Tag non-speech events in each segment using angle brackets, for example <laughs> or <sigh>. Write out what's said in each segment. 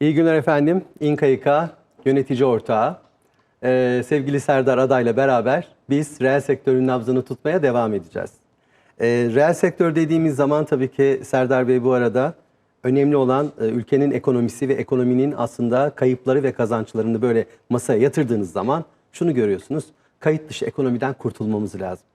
İyi günler efendim. İnkayK yönetici ortağı. Ee, sevgili Serdar Aday'la beraber biz reel sektörün nabzını tutmaya devam edeceğiz. Ee, reel sektör dediğimiz zaman tabii ki Serdar Bey bu arada önemli olan e, ülkenin ekonomisi ve ekonominin aslında kayıpları ve kazançlarını böyle masaya yatırdığınız zaman şunu görüyorsunuz. Kayıt dışı ekonomiden kurtulmamız lazım.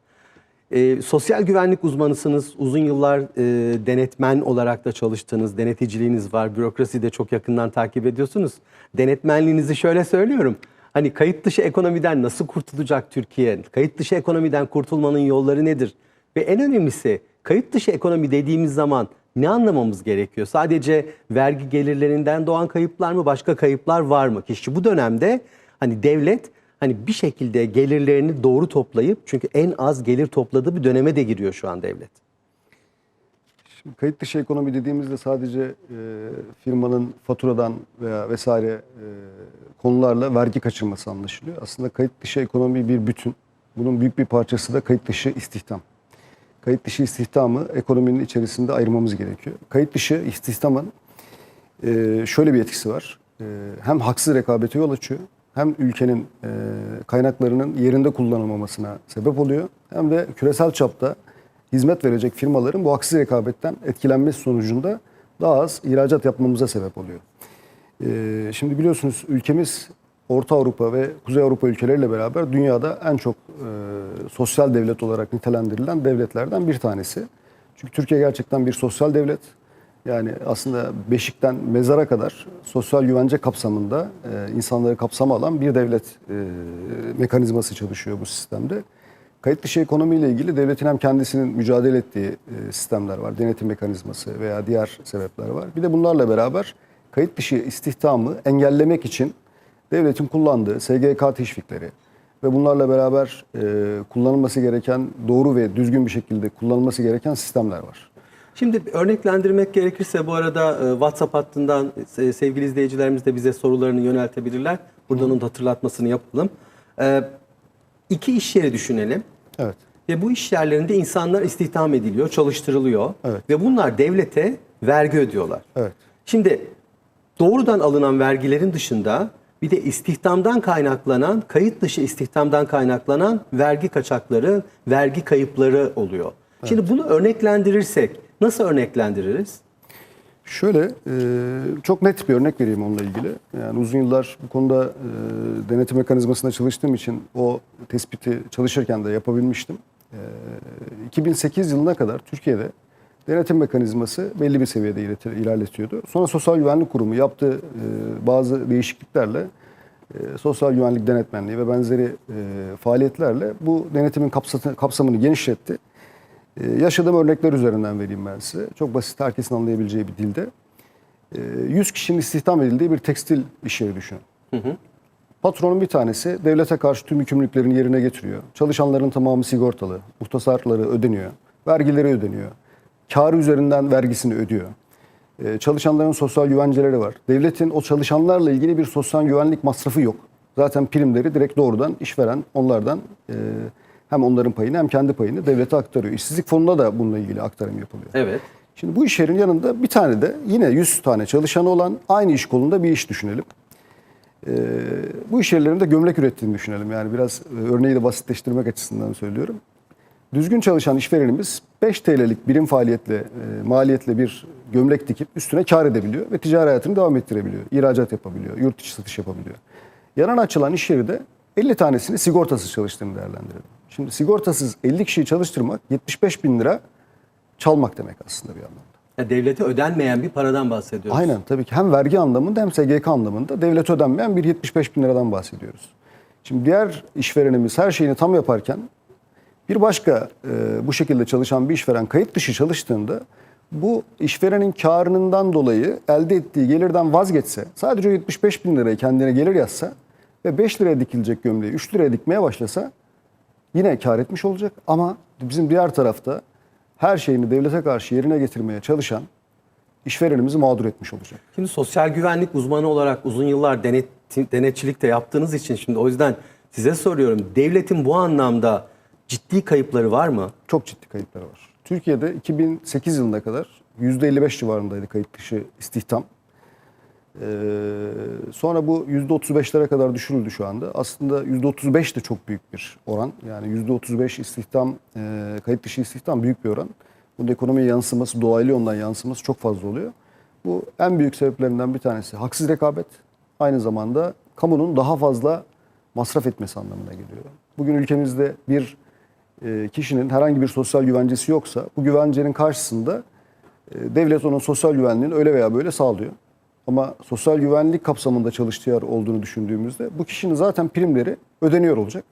E, sosyal güvenlik uzmanısınız. Uzun yıllar e, denetmen olarak da çalıştınız. Deneticiliğiniz var. Bürokrasiyi de çok yakından takip ediyorsunuz. Denetmenliğinizi şöyle söylüyorum. Hani kayıt dışı ekonomiden nasıl kurtulacak Türkiye? Kayıt dışı ekonomiden kurtulmanın yolları nedir? Ve en önemlisi kayıt dışı ekonomi dediğimiz zaman ne anlamamız gerekiyor? Sadece vergi gelirlerinden doğan kayıplar mı, başka kayıplar var mı? Ki bu dönemde hani devlet hani bir şekilde gelirlerini doğru toplayıp çünkü en az gelir topladığı bir döneme de giriyor şu an devlet. Şimdi kayıt dışı ekonomi dediğimizde sadece e, firmanın faturadan veya vesaire e, konularla vergi kaçırması anlaşılıyor. Aslında kayıt dışı ekonomi bir bütün. Bunun büyük bir parçası da kayıt dışı istihdam. Kayıt dışı istihdamı ekonominin içerisinde ayırmamız gerekiyor. Kayıt dışı istihdamın e, şöyle bir etkisi var. E, hem haksız rekabete yol açıyor, hem ülkenin e, kaynaklarının yerinde kullanılmamasına sebep oluyor, hem de küresel çapta hizmet verecek firmaların bu haksız rekabetten etkilenmesi sonucunda daha az ihracat yapmamıza sebep oluyor. Ee, şimdi biliyorsunuz ülkemiz Orta Avrupa ve Kuzey Avrupa ülkeleriyle beraber dünyada en çok e, sosyal devlet olarak nitelendirilen devletlerden bir tanesi. Çünkü Türkiye gerçekten bir sosyal devlet. Yani aslında beşikten mezara kadar sosyal güvence kapsamında e, insanları kapsama alan bir devlet e, mekanizması çalışıyor bu sistemde. Kayıt dışı ekonomiyle ilgili devletin hem kendisinin mücadele ettiği e, sistemler var. Denetim mekanizması veya diğer sebepler var. Bir de bunlarla beraber kayıt dışı istihdamı engellemek için devletin kullandığı SGK teşvikleri ve bunlarla beraber e, kullanılması gereken doğru ve düzgün bir şekilde kullanılması gereken sistemler var. Şimdi örneklendirmek gerekirse bu arada e, WhatsApp hattından e, sevgili izleyicilerimiz de bize sorularını yöneltebilirler. Buradan onun da hatırlatmasını yapalım. E, iki iş yeri düşünelim. Evet. Ve bu iş yerlerinde insanlar istihdam ediliyor, çalıştırılıyor. Evet. Ve bunlar devlete vergi ödüyorlar. Evet. Şimdi doğrudan alınan vergilerin dışında bir de istihdamdan kaynaklanan, kayıt dışı istihdamdan kaynaklanan vergi kaçakları, vergi kayıpları oluyor. Şimdi bunu örneklendirirsek nasıl örneklendiririz? Şöyle e, çok net bir örnek vereyim onunla ilgili. Yani uzun yıllar bu konuda e, denetim mekanizmasında çalıştığım için o tespiti çalışırken de yapabilmiştim. E, 2008 yılına kadar Türkiye'de denetim mekanizması belli bir seviyede ilerletiyordu. Sonra Sosyal Güvenlik Kurumu yaptığı e, bazı değişikliklerle e, sosyal güvenlik denetmenliği ve benzeri e, faaliyetlerle bu denetimin kapsamını genişletti. Ee, yaşadığım örnekler üzerinden vereyim ben size. Çok basit, herkesin anlayabileceği bir dilde. Ee, 100 kişinin istihdam edildiği bir tekstil iş yeri düşünün. Patronun bir tanesi devlete karşı tüm yükümlülüklerini yerine getiriyor. Çalışanların tamamı sigortalı, muhtasarları ödeniyor, vergileri ödeniyor. Karı üzerinden vergisini ödüyor. Ee, çalışanların sosyal güvenceleri var. Devletin o çalışanlarla ilgili bir sosyal güvenlik masrafı yok. Zaten primleri direkt doğrudan işveren onlardan e, hem onların payını hem kendi payını devlete aktarıyor. İşsizlik fonuna da bununla ilgili aktarım yapılıyor. Evet. Şimdi bu iş yerin yanında bir tane de yine 100 tane çalışanı olan aynı iş kolunda bir iş düşünelim. Ee, bu iş yerlerinde gömlek ürettiğini düşünelim. Yani biraz e, örneği de basitleştirmek açısından söylüyorum. Düzgün çalışan işverenimiz 5 TL'lik birim faaliyetle, e, maliyetle bir gömlek dikip üstüne kar edebiliyor ve ticari hayatını devam ettirebiliyor. İhracat yapabiliyor, yurt içi satış yapabiliyor. Yanan açılan iş yeri de 50 tanesini sigortasız çalıştığını değerlendirelim. Şimdi sigortasız 50 kişiyi çalıştırmak 75 bin lira çalmak demek aslında bir anlamda. Ya devlete ödenmeyen bir paradan bahsediyoruz. Aynen tabii ki hem vergi anlamında hem SGK anlamında devlet ödenmeyen bir 75 bin liradan bahsediyoruz. Şimdi diğer işverenimiz her şeyini tam yaparken bir başka e, bu şekilde çalışan bir işveren kayıt dışı çalıştığında bu işverenin karından dolayı elde ettiği gelirden vazgeçse sadece o 75 bin lirayı kendine gelir yazsa ve 5 liraya dikilecek gömleği 3 liraya dikmeye başlasa yine kar etmiş olacak ama bizim diğer tarafta her şeyini devlete karşı yerine getirmeye çalışan işverenimizi mağdur etmiş olacak. Şimdi sosyal güvenlik uzmanı olarak uzun yıllar denet, denetçilik de yaptığınız için şimdi o yüzden size soruyorum. Devletin bu anlamda ciddi kayıpları var mı? Çok ciddi kayıpları var. Türkiye'de 2008 yılına kadar %55 civarındaydı kayıt dışı istihdam. Ee, sonra bu %35'lere kadar düşürüldü şu anda. Aslında %35 de çok büyük bir oran. Yani %35 istihdam, e, kayıt dışı istihdam büyük bir oran. Bunun ekonomiye yansıması, dolaylı yoldan yansıması çok fazla oluyor. Bu en büyük sebeplerinden bir tanesi haksız rekabet. Aynı zamanda kamunun daha fazla masraf etmesi anlamına geliyor. Bugün ülkemizde bir e, kişinin herhangi bir sosyal güvencesi yoksa bu güvencenin karşısında e, devlet onun sosyal güvenliğini öyle veya böyle sağlıyor. Ama sosyal güvenlik kapsamında çalıştığı yer olduğunu düşündüğümüzde bu kişinin zaten primleri ödeniyor olacak.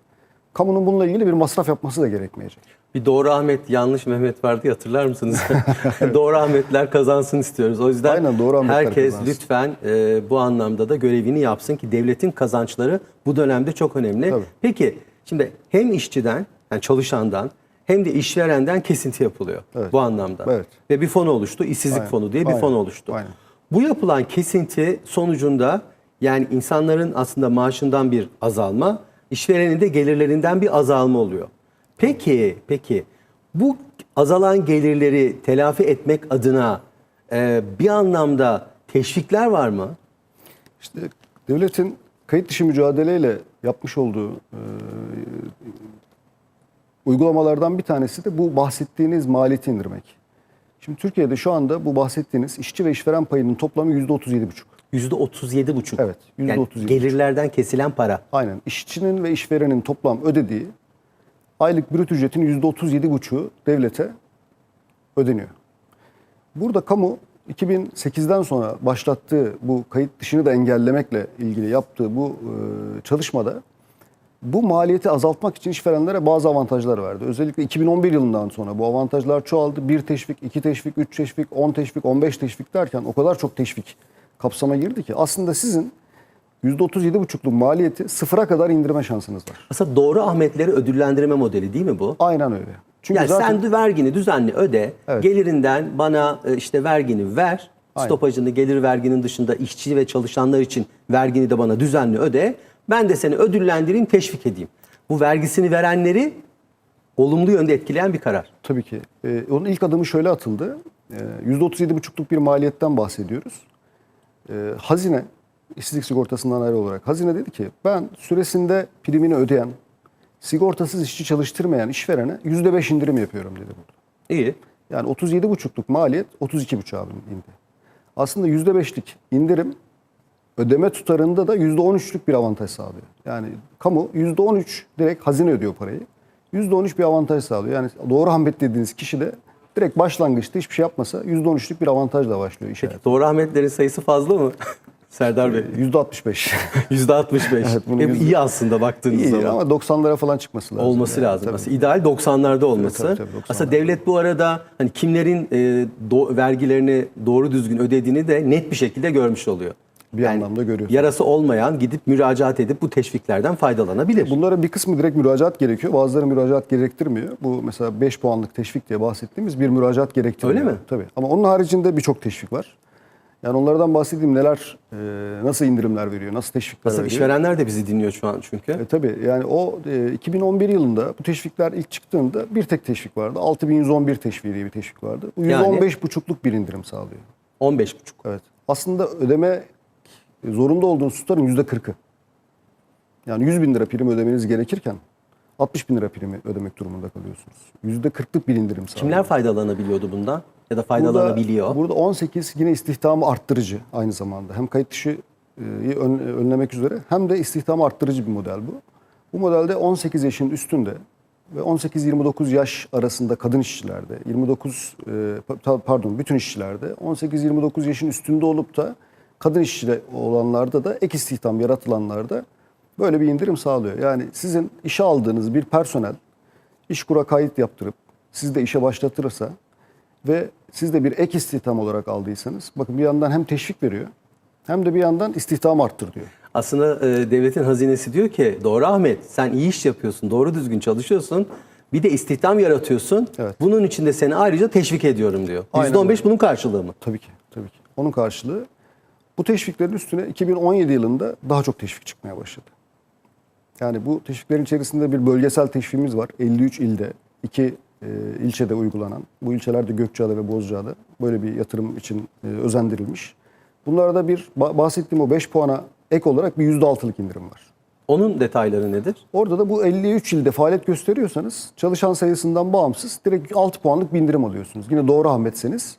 Kamunun bununla ilgili bir masraf yapması da gerekmeyecek. Bir Doğru Ahmet yanlış Mehmet vardı hatırlar mısınız? <laughs> <laughs> Doğru Ahmetler kazansın istiyoruz. O yüzden Aynen, Doğru herkes kazansın. lütfen e, bu anlamda da görevini yapsın ki devletin kazançları bu dönemde çok önemli. Tabii. Peki şimdi hem işçiden yani çalışandan hem de işverenden kesinti yapılıyor Evet. bu anlamda. Evet. Ve bir fon oluştu. işsizlik Aynen. fonu diye bir Aynen. fon oluştu. Aynen. Bu yapılan kesinti sonucunda yani insanların aslında maaşından bir azalma, işverenin de gelirlerinden bir azalma oluyor. Peki, peki bu azalan gelirleri telafi etmek adına e, bir anlamda teşvikler var mı? İşte devletin kayıt dışı mücadeleyle yapmış olduğu e, uygulamalardan bir tanesi de bu bahsettiğiniz maliyeti indirmek. Şimdi Türkiye'de şu anda bu bahsettiğiniz işçi ve işveren payının toplamı %37,5. Yüzde otuz yedi buçuk. Evet, yüzde Yani gelirlerden kesilen para. Aynen. İşçinin ve işverenin toplam ödediği aylık brüt ücretin %37,5'u devlete ödeniyor. Burada kamu 2008'den sonra başlattığı bu kayıt dışını da engellemekle ilgili yaptığı bu çalışmada bu maliyeti azaltmak için işverenlere bazı avantajlar verdi. Özellikle 2011 yılından sonra bu avantajlar çoğaldı. Bir teşvik, iki teşvik, üç teşvik, on teşvik, 15 teşvik derken o kadar çok teşvik kapsama girdi ki aslında sizin %37,5'luk maliyeti sıfıra kadar indirme şansınız var. Aslında doğru Ahmetleri ödüllendirme modeli değil mi bu? Aynen öyle. Çünkü yani zaten sen vergini düzenli öde. Evet. Gelirinden bana e, işte vergini ver. Aynen. Stopajını gelir verginin dışında işçi ve çalışanlar için vergini de bana düzenli öde. Ben de seni ödüllendireyim, teşvik edeyim. Bu vergisini verenleri olumlu yönde etkileyen bir karar. Tabii ki. Ee, onun ilk adımı şöyle atıldı. Ee, %37,5'luk bir maliyetten bahsediyoruz. Ee, hazine, işsizlik sigortasından ayrı olarak hazine dedi ki ben süresinde primini ödeyen, sigortasız işçi çalıştırmayan işverene %5 indirim yapıyorum dedi burada. İyi. Yani 37,5'luk maliyet 32,5 abi indi. Aslında %5'lik indirim ödeme tutarında da %13'lük bir avantaj sağlıyor. Yani kamu %13 direkt hazine ödüyor parayı. %13 bir avantaj sağlıyor. Yani doğru Ahmet dediğiniz kişi de direkt başlangıçta hiçbir şey yapmasa %13'lük bir avantajla başlıyor iş hayatı. Doğru Ahmetlerin sayısı fazla mı? <laughs> Serdar Bey. %65. Yüzde 65. <laughs> Evet, bunun Hep yüzde- iyi aslında baktığınız İyi zaman. ama 90'lara falan çıkması lazım. olması yani. lazım. Tabii. Aslında ideal 90'larda olması. tabii, tabii, 90'larda. Aslında devlet bu arada hani kimlerin e, do- vergilerini doğru düzgün ödediğini de net bir şekilde görmüş oluyor. Bir anlamda görüyor. Yarası olmayan gidip müracaat edip bu teşviklerden faydalanabilir. Bunların bir kısmı direkt müracaat gerekiyor. Bazıları müracaat gerektirmiyor. Bu mesela 5 puanlık teşvik diye bahsettiğimiz bir müracaat gerektiriyor. Öyle mi? Tabii. Ama onun haricinde birçok teşvik var. Yani onlardan bahsedeyim neler, e, nasıl indirimler veriyor, nasıl teşvikler Aslında veriyor. işverenler de bizi dinliyor şu an çünkü. E, tabii yani o e, 2011 yılında bu teşvikler ilk çıktığında bir tek teşvik vardı. 6111 teşviği diye bir teşvik vardı. Bu Yani? %15,5'luk bir indirim sağlıyor. 15,5. Evet. Aslında ödeme zorunda olduğunuz tutarın yüzde kırkı. Yani 100 bin lira prim ödemeniz gerekirken 60 bin lira primi ödemek durumunda kalıyorsunuz. Yüzde kırklık bir indirim sağlıyor. Kimler faydalanabiliyordu bundan? Ya da faydalanabiliyor? Burada, burada 18 yine istihdamı arttırıcı aynı zamanda. Hem kayıt dışı e, ön- önlemek üzere hem de istihdamı arttırıcı bir model bu. Bu modelde 18 yaşın üstünde ve 18-29 yaş arasında kadın işçilerde, 29 e, pa- pardon bütün işçilerde 18-29 yaşın üstünde olup da kadın işçi olanlarda da ek istihdam yaratılanlarda böyle bir indirim sağlıyor. Yani sizin işe aldığınız bir personel işkura kayıt yaptırıp siz de işe başlatırsa ve siz de bir ek istihdam olarak aldıysanız bakın bir yandan hem teşvik veriyor hem de bir yandan istihdam arttır diyor. Aslında e, devletin hazinesi diyor ki doğru Ahmet sen iyi iş yapıyorsun, doğru düzgün çalışıyorsun. Bir de istihdam yaratıyorsun. Evet. Bunun için de seni ayrıca teşvik ediyorum diyor. Aynen %15 öyle. bunun karşılığı mı? Tabii ki, tabii ki. Onun karşılığı bu teşviklerin üstüne 2017 yılında daha çok teşvik çıkmaya başladı. Yani bu teşviklerin içerisinde bir bölgesel teşvikimiz var. 53 ilde, 2 e, ilçede uygulanan. Bu ilçelerde Gökçeada ve Bozcaada böyle bir yatırım için e, özendirilmiş. Bunlarda bir ba- bahsettiğim o 5 puana ek olarak bir %6'lık indirim var. Onun detayları nedir? Orada da bu 53 ilde faaliyet gösteriyorsanız çalışan sayısından bağımsız direkt 6 puanlık bir indirim alıyorsunuz. Yine doğru Ahmetseniz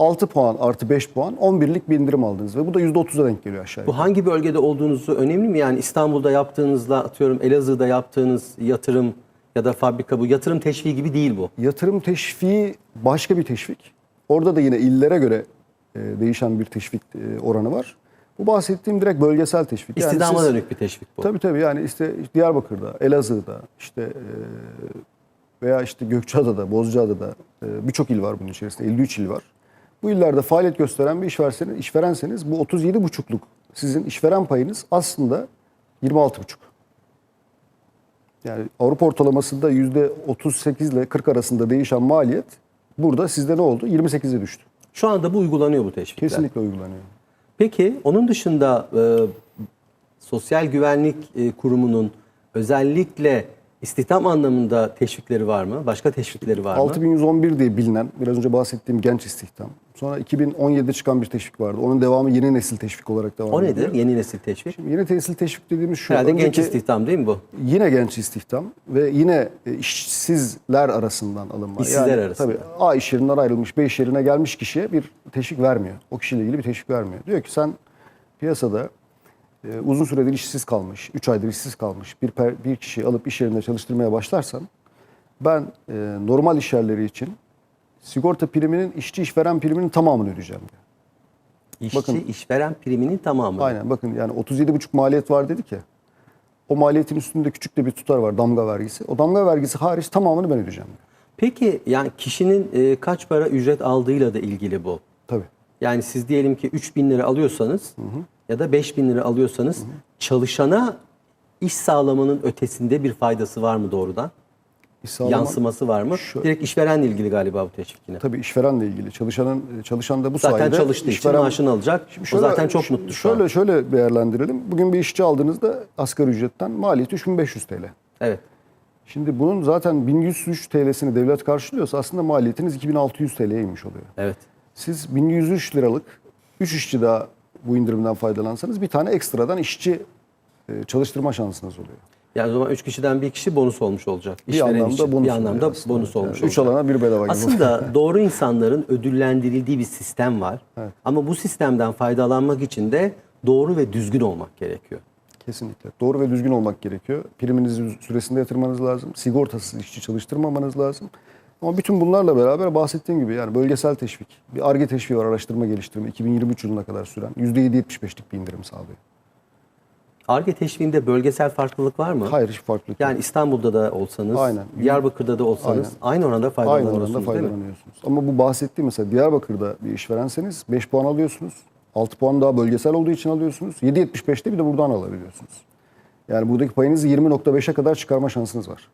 6 puan artı 5 puan 11'lik bir indirim aldınız ve bu da %30'a denk geliyor aşağı Bu hangi bölgede olduğunuzu önemli mi? Yani İstanbul'da yaptığınızla atıyorum Elazığ'da yaptığınız yatırım ya da fabrika bu yatırım teşviği gibi değil bu. Yatırım teşviği başka bir teşvik. Orada da yine illere göre e, değişen bir teşvik e, oranı var. Bu bahsettiğim direkt bölgesel teşvik. Yani İstidama siz- dönük bir teşvik bu. Tabii tabii yani işte Diyarbakır'da, Elazığ'da, işte e, veya işte Gökçeada'da, Bozcaada'da e, birçok il var bunun içerisinde. 53 il var. Bu illerde faaliyet gösteren bir işverseniz, işverenseniz bu 37,5'luk sizin işveren payınız aslında 26,5. Yani Avrupa ortalamasında %38 ile 40 arasında değişen maliyet burada sizde ne oldu? 28'e düştü. Şu anda bu uygulanıyor bu teşvikler. Kesinlikle uygulanıyor. Peki onun dışında e, Sosyal Güvenlik e, Kurumu'nun özellikle istihdam anlamında teşvikleri var mı? Başka teşvikleri var mı? 6111 diye bilinen biraz önce bahsettiğim genç istihdam. Sonra 2017'de çıkan bir teşvik vardı. Onun devamı yeni nesil teşvik olarak devam O ediyor. nedir? Yeni nesil teşvik. Yeni nesil teşvik dediğimiz şu. Herhalde genç istihdam değil mi bu? Yine genç istihdam ve yine e, işsizler arasından alınma. İşsizler arasında. Tabii A iş yerinden ayrılmış, B iş yerine gelmiş kişiye bir teşvik vermiyor. O kişiyle ilgili bir teşvik vermiyor. Diyor ki sen piyasada e, uzun süredir işsiz kalmış, 3 aydır işsiz kalmış bir, per- bir kişiyi alıp iş yerinde çalıştırmaya başlarsan ben e, normal iş yerleri için sigorta priminin işçi işveren priminin tamamını ödeyeceğim diyor. İşçi, Bakın- işveren priminin tamamı. Aynen bakın yani 37,5 maliyet var dedik ya. O maliyetin üstünde küçük de bir tutar var damga vergisi. O damga vergisi hariç tamamını ben ödeyeceğim. diyor. Peki yani kişinin e, kaç para ücret aldığıyla da ilgili bu. Tabii. Yani siz diyelim ki 3 bin lira alıyorsanız ya da 5 bin lira alıyorsanız çalışana iş sağlamanın ötesinde bir faydası var mı doğrudan? Sağlama- Yansıması var mı? Şu- Direkt işverenle ilgili galiba bu teşvik yine. Tabii işverenle ilgili. Çalışanın çalışan da bu Zaten sayede çalıştığı için işveren- maaşını alacak. Şimdi o zaten çok mutlu şu an. Şöyle şöyle değerlendirelim. Bugün bir işçi aldığınızda asgari ücretten maliyeti 3500 TL. Evet. Şimdi bunun zaten 1103 TL'sini devlet karşılıyorsa aslında maliyetiniz 2600 TL'ye inmiş oluyor. Evet. Siz 1103 liralık 3 işçi daha bu indirimden faydalansanız bir tane ekstradan işçi e, çalıştırma şansınız oluyor. Yani o zaman 3 kişiden bir kişi bonus olmuş olacak. Bir İşveren anlamda için. bonus bir anlamda aslında. bonus olmuş Yani olacak. alana bir bedava gibi. Aslında <laughs> doğru insanların ödüllendirildiği bir sistem var. Evet. Ama bu sistemden faydalanmak için de doğru ve düzgün olmak gerekiyor. Kesinlikle. Doğru ve düzgün olmak gerekiyor. Priminizi süresinde yatırmanız lazım. Sigortasız işçi çalıştırmamanız lazım. Ama bütün bunlarla beraber bahsettiğim gibi yani bölgesel teşvik, bir ARGE teşviği var araştırma geliştirme 2023 yılına kadar süren %7.75'lik bir indirim sağlıyor. ARGE teşviğinde bölgesel farklılık var mı? Hayır hiç farklılık yok. Yani İstanbul'da da olsanız, Aynen. Diyarbakır'da da olsanız aynı oranda Aynı faydalanıyorsunuz oranda değil mi? faydalanıyorsunuz. Ama bu bahsettiğim mesela Diyarbakır'da bir işverenseniz 5 puan alıyorsunuz. 6 puan daha bölgesel olduğu için alıyorsunuz. 7.75'te bir de buradan alabiliyorsunuz. Yani buradaki payınızı 20.5'e kadar çıkarma şansınız var.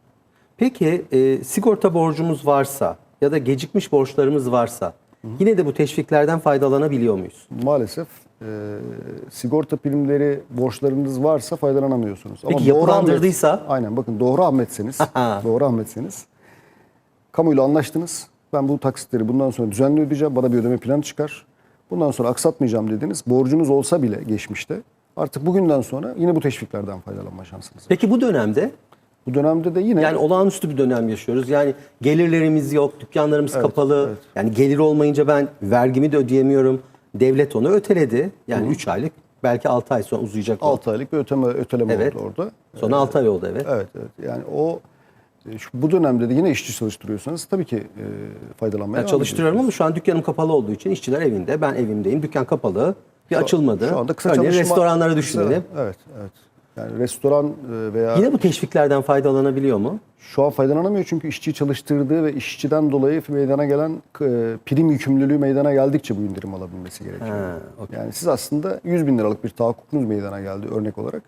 Peki e, sigorta borcumuz varsa ya da gecikmiş borçlarımız varsa yine de bu teşviklerden faydalanabiliyor muyuz? Maalesef e, sigorta primleri borçlarınız varsa faydalanamıyorsunuz. Peki Doğru yapılandırdıysa? Ahmet- aynen bakın Doğru Ahmetseniz, Doğru Ahmetseniz kamuyla anlaştınız. Ben bu taksitleri bundan sonra düzenli ödeyeceğim. Bana bir ödeme planı çıkar. Bundan sonra aksatmayacağım dediniz. Borcunuz olsa bile geçmişte artık bugünden sonra yine bu teşviklerden faydalanma şansınız var. Peki bu dönemde Bu dönemde de yine yani olağanüstü bir dönem yaşıyoruz. Yani gelirlerimiz yok, dükkanlarımız kapalı. evet. Yani gelir olmayınca ben vergimi de ödeyemiyorum. Devlet onu öteledi. Yani 3 aylık belki 6 ay sonra uzayacak o. 6 aylık bir öteme, öteleme Evet. oldu orada. Sonra 6 ay oldu evet. Evet, evet. Yani o e, şu, bu dönemde de yine işçi çalıştırıyorsanız tabii ki e, faydalanmaya Ben devam çalıştırıyorum ama şu an dükkanım kapalı olduğu için işçiler evinde, ben evimdeyim. Dükkan kapalı. Bir açılmadı. Şu anda kısa Örneğin çalışma... restoranları kısa- düşünelim. evet, evet. Yani restoran e, veya Yine bu teşviklerden faydalanabiliyor mu? şu an faydalanamıyor çünkü işçiyi çalıştırdığı ve işçiden dolayı meydana gelen e, prim yükümlülüğü meydana geldikçe bu indirim alabilmesi gerekiyor. Ha, okey. Yani siz aslında 100 bin liralık bir tahakkukunuz meydana geldi örnek olarak.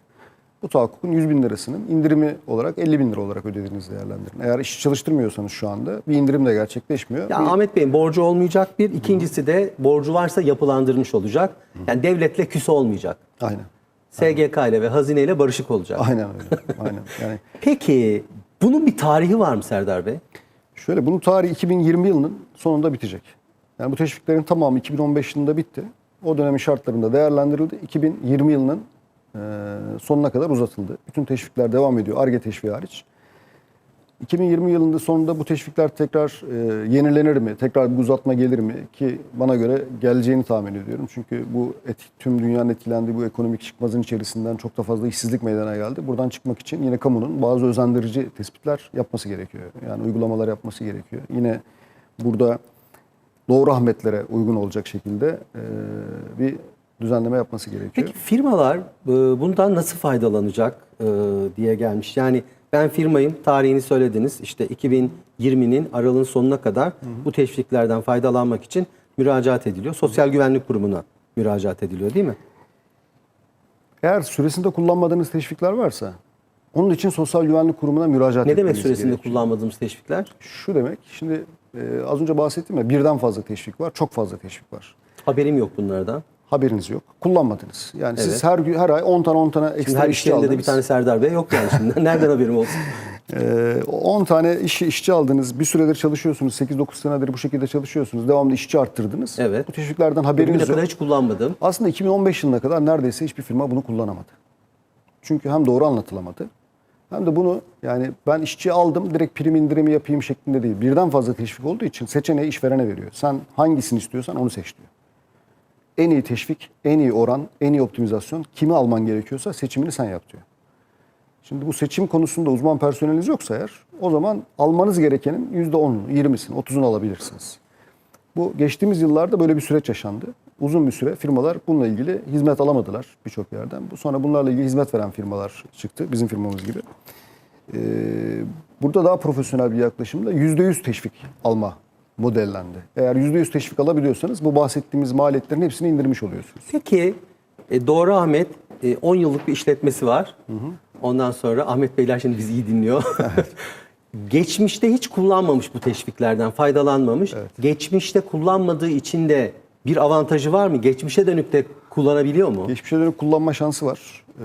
Bu tahakkukun 100 bin lirasının indirimi olarak 50 bin lira olarak ödediğinizi değerlendirin. Eğer işçi çalıştırmıyorsanız şu anda bir indirim de gerçekleşmiyor. Ya Bir- Ahmet Bey'in borcu olmayacak bir. ikincisi de borcu varsa yapılandırmış olacak. Yani devletle küs olmayacak. Aynen. SGK ile ve hazine ile barışık olacak. Aynen öyle. Aynen. Yani <laughs> Peki bunun bir tarihi var mı Serdar Bey? Şöyle bunun tarihi 2020 yılının sonunda bitecek. Yani bu teşviklerin tamamı 2015 yılında bitti. O dönemin şartlarında değerlendirildi. 2020 yılının e, sonuna kadar uzatıldı. Bütün teşvikler devam ediyor. ARGE teşviği hariç. 2020 yılında sonunda bu teşvikler tekrar e, yenilenir mi? Tekrar bir uzatma gelir mi? Ki bana göre geleceğini tahmin ediyorum. Çünkü bu et, tüm dünyanın etkilendiği bu ekonomik çıkmazın içerisinden çok da fazla işsizlik meydana geldi. Buradan çıkmak için yine kamunun bazı özendirici tespitler yapması gerekiyor. Yani uygulamalar yapması gerekiyor. Yine burada doğru rahmetlere uygun olacak şekilde e, bir düzenleme yapması gerekiyor. Peki firmalar e, bundan nasıl faydalanacak e, diye gelmiş. Yani ben firmayım, tarihini söylediniz. İşte 2020'nin aralığın sonuna kadar bu teşviklerden faydalanmak için müracaat ediliyor. Sosyal Güvenlik Kurumu'na müracaat ediliyor değil mi? Eğer süresinde kullanmadığınız teşvikler varsa onun için Sosyal Güvenlik Kurumu'na müracaat Ne demek süresinde gerekiyor. kullanmadığımız teşvikler? Şu demek, şimdi e, az önce bahsettim ya birden fazla teşvik var, çok fazla teşvik var. Haberim yok bunlardan. Haberiniz yok, kullanmadınız. Yani Evet. siz her gün her ay 10 tane 10 tane Şimdi ekstra her işçi iş yerinde de bir aldınız. tane Serdar Bey yok yani şimdi. <laughs> Nereden haberim olsun? <laughs> Ee, 10 tane işçi, işçi aldınız. Bir süredir çalışıyorsunuz. 8-9 senedir bu şekilde çalışıyorsunuz. Devamlı işçi arttırdınız. Evet. Bu teşviklerden Bugüne haberiniz kadar yok. hiç kullanmadım. Aslında 2015 yılına kadar neredeyse hiçbir firma bunu kullanamadı. Çünkü hem doğru anlatılamadı hem de bunu yani ben işçi aldım direkt prim indirimi yapayım şeklinde değil. Birden fazla teşvik olduğu için seçeneği işverene veriyor. Sen hangisini istiyorsan onu seç diyor. En iyi teşvik, en iyi oran, en iyi optimizasyon kimi alman gerekiyorsa seçimini sen yap diyor. Şimdi bu seçim konusunda uzman personeliniz yoksa eğer o zaman almanız gerekenin %10'unu, 20'sini, 30'unu alabilirsiniz. Bu geçtiğimiz yıllarda böyle bir süreç yaşandı. Uzun bir süre firmalar bununla ilgili hizmet alamadılar birçok yerden. Bu Sonra bunlarla ilgili hizmet veren firmalar çıktı bizim firmamız gibi. Ee, burada daha profesyonel bir yaklaşımla %100 teşvik alma modellendi. Eğer %100 teşvik alabiliyorsanız bu bahsettiğimiz maliyetlerin hepsini indirmiş oluyorsunuz. Peki e, Doğru Ahmet e, 10 yıllık bir işletmesi var. Ondan sonra Ahmet Beyler şimdi bizi iyi dinliyor. <laughs> Geçmişte hiç kullanmamış bu teşviklerden, faydalanmamış. Geçmişte kullanmadığı için de bir avantajı var mı? Geçmişe dönüp de kullanabiliyor mu? Geçmişe dönük kullanma şansı var. Ee,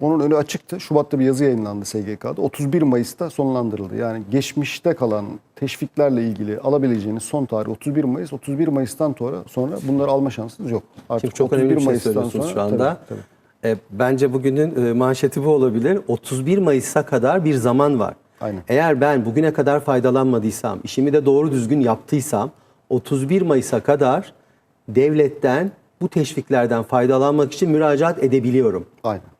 onun önü açıktı. Şubat'ta bir yazı yayınlandı SGK'da. 31 Mayıs'ta sonlandırıldı. Yani geçmişte kalan teşviklerle ilgili alabileceğiniz son tarih 31 Mayıs. 31 Mayıs'tan sonra sonra bunları alma şansınız yok. Artık Şimdi çok önemli bir şey söylüyorsunuz şu anda. Tabii, tabii. E, bence bugünün e, manşeti bu olabilir. 31 Mayıs'a kadar bir zaman var. Aynen. Eğer ben bugüne kadar faydalanmadıysam, işimi de doğru düzgün yaptıysam 31 Mayıs'a kadar devletten bu teşviklerden faydalanmak için müracaat edebiliyorum. Aynen.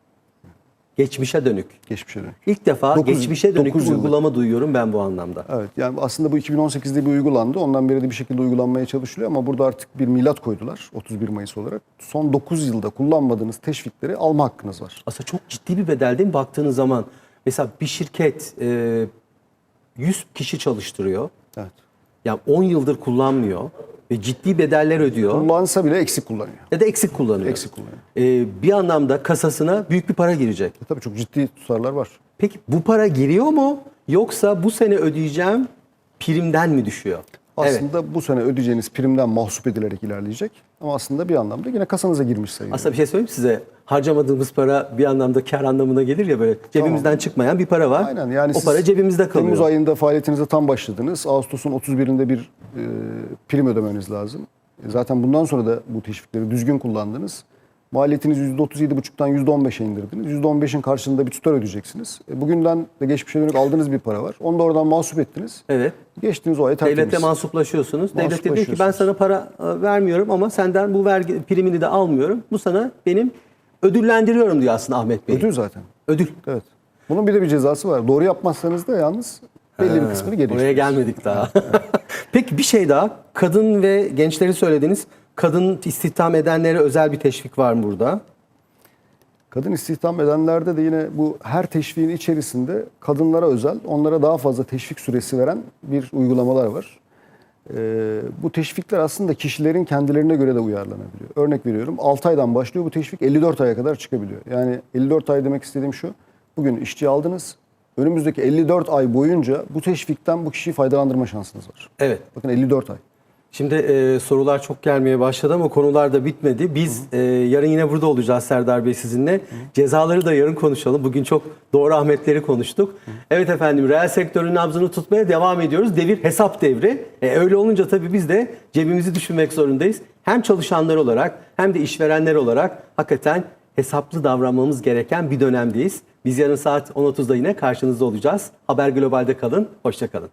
Geçmişe dönük. Geçmişe dönük. İlk defa Dokuz- geçmişe dönük bir uygulama duyuyorum ben bu anlamda. Evet yani aslında bu 2018'de bir uygulandı. Ondan beri de bir şekilde uygulanmaya çalışılıyor ama burada artık bir milat koydular 31 Mayıs olarak. Son 9 yılda kullanmadığınız teşvikleri alma hakkınız var. Aslında çok ciddi bir bedel değil mi baktığınız zaman? Mesela bir şirket e, 100 kişi çalıştırıyor. Evet. Yani 10 yıldır kullanmıyor ve ciddi bedeller ödüyor Kullansa bile eksik kullanıyor. ya da eksik kullanıyor. Eksik kullanıyor. Ee, bir anlamda kasasına büyük bir para girecek. E tabii çok ciddi tutarlar var. Peki bu para giriyor mu yoksa bu sene ödeyeceğim primden mi düşüyor? Evet. Aslında bu sene ödeyeceğiniz primden mahsup edilerek ilerleyecek. Ama aslında bir anlamda yine kasanıza girmiş sayılıyor. Aslında bir şey söyleyeyim size. Harcamadığımız para bir anlamda kar anlamına gelir ya böyle cebimizden çıkmayan bir para var. Aynen yani o para cebimizde kalıyor. Temmuz ayında faaliyetinize tam başladınız. Ağustos'un 31'inde bir e, prim ödemeniz lazım. E, zaten bundan sonra da bu teşvikleri düzgün kullandınız. Maliyetiniz %37,5'tan %15'e indirdiniz. %15'in karşılığında bir tutar ödeyeceksiniz. E, bugünden de geçmişe dönük aldığınız bir para var. Onu da oradan mahsup ettiniz. Evet. Geçtiğiniz o ay tertemiz. Devlete mansuplaşıyorsunuz. Devlet de diyor ki ben sana para e, vermiyorum ama senden bu vergi primini de almıyorum. Bu sana benim ödüllendiriyorum diyor aslında Ahmet Bey. Ödül zaten. Ödül. Evet. Bunun bir de bir cezası var. Doğru yapmazsanız da yalnız belli bir kısmını geri Oraya gelmedik daha. <laughs> Peki bir şey daha. Kadın ve gençleri söylediniz. Kadın istihdam edenlere özel bir teşvik var mı burada? Kadın istihdam edenlerde de yine bu her teşviğin içerisinde kadınlara özel, onlara daha fazla teşvik süresi veren bir uygulamalar var. Ee, bu teşvikler aslında kişilerin kendilerine göre de uyarlanabiliyor. Örnek veriyorum 6 aydan başlıyor bu teşvik 54 aya kadar çıkabiliyor. Yani 54 ay demek istediğim şu, bugün işçi aldınız, önümüzdeki 54 ay boyunca bu teşvikten bu kişiyi faydalandırma şansınız var. Evet. Bakın 54 ay. Şimdi e, sorular çok gelmeye başladı ama konular da bitmedi. Biz e, yarın yine burada olacağız Serdar Bey sizinle. Cezaları da yarın konuşalım. Bugün çok doğru Ahmetleri konuştuk. Evet efendim reel sektörün nabzını tutmaya devam ediyoruz. Devir hesap devri. E, öyle olunca tabii biz de cebimizi düşünmek zorundayız. hem çalışanlar olarak hem de işverenler olarak hakikaten hesaplı davranmamız gereken bir dönemdeyiz. Biz yarın saat 10.30'da yine karşınızda olacağız. Haber Global'de kalın, hoşça kalın.